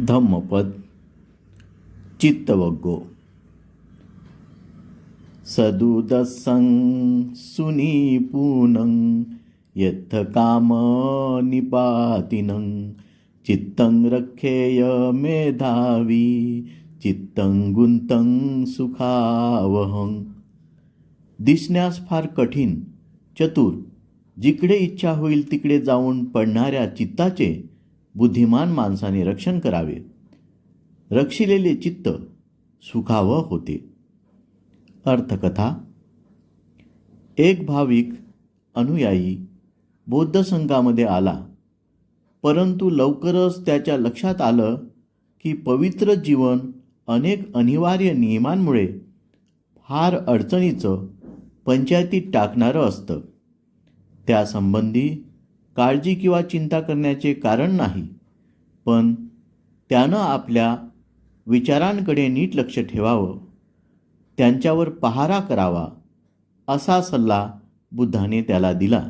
धम्मपद चित्तवग्गो। सदुदसं सुनिपुनं यत्थ कामनिपातिनं चित्तं रक्षेय मेधावी चित्तं गुंतं सुखावहं। दिसण्यास फार कठीण चतुर जिकडे इच्छा होईल तिकडे जाऊन पडणाऱ्या चित्ताचे बुद्धिमान माणसाने रक्षण करावे. रक्षिलेले चित्त सुखावं होते. अर्थकथा. एक भाविक अनुयायी बौद्ध संघामध्ये आला. परंतु लवकरच त्याच्या लक्षात आलं की पवित्र जीवन अनेक अनिवार्य नियमांमुळे फार अडचणीचं पंचायतीत टाकणारं असतं. त्यासंबंधी काळजी किंवा चिंता करण्याचे कारण नाही. पण त्यानं आपल्या विचारांकडे नीट लक्ष ठेवावं. त्यांच्यावर पहारा करावा असा सल्ला बुद्धाने त्याला दिला.